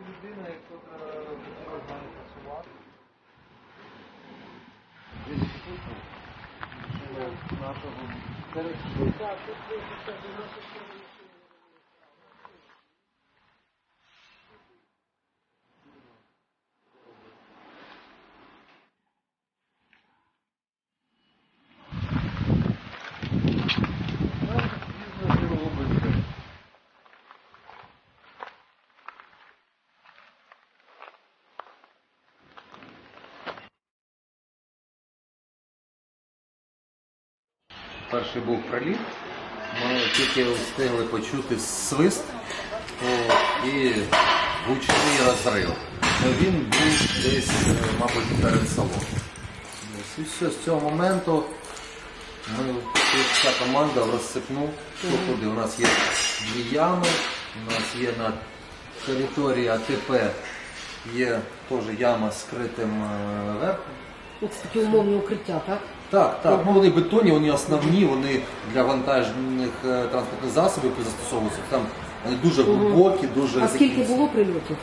людина, яка хотіла з нами працювати. Нашого Перший був приліт. Ми тільки встигли почути свист о, і гучний розрив. Ну, Він був десь, е, мабуть, перед селом. І все, з цього моменту ми вся команда розсипну. Куди. У нас є дві ями, у нас є на території АТП є теж яма з скритим е, верхом. От такі умовні укриття, так? Так, так. Ну вони бетонні, вони основні, вони для вантажних е, транспортних засобів застосовуються. Там вони дуже глибокі, дуже А скільки такі- було прильотів?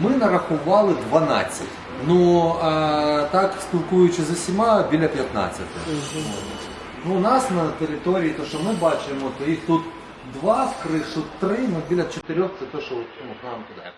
Ми нарахували 12. Ну а так, спілкуючи з усіма, біля 15. Ну, у нас на території, то що ми бачимо, то їх тут два в кришу, три, ну біля чотирьох це те, що ну, к нам туди.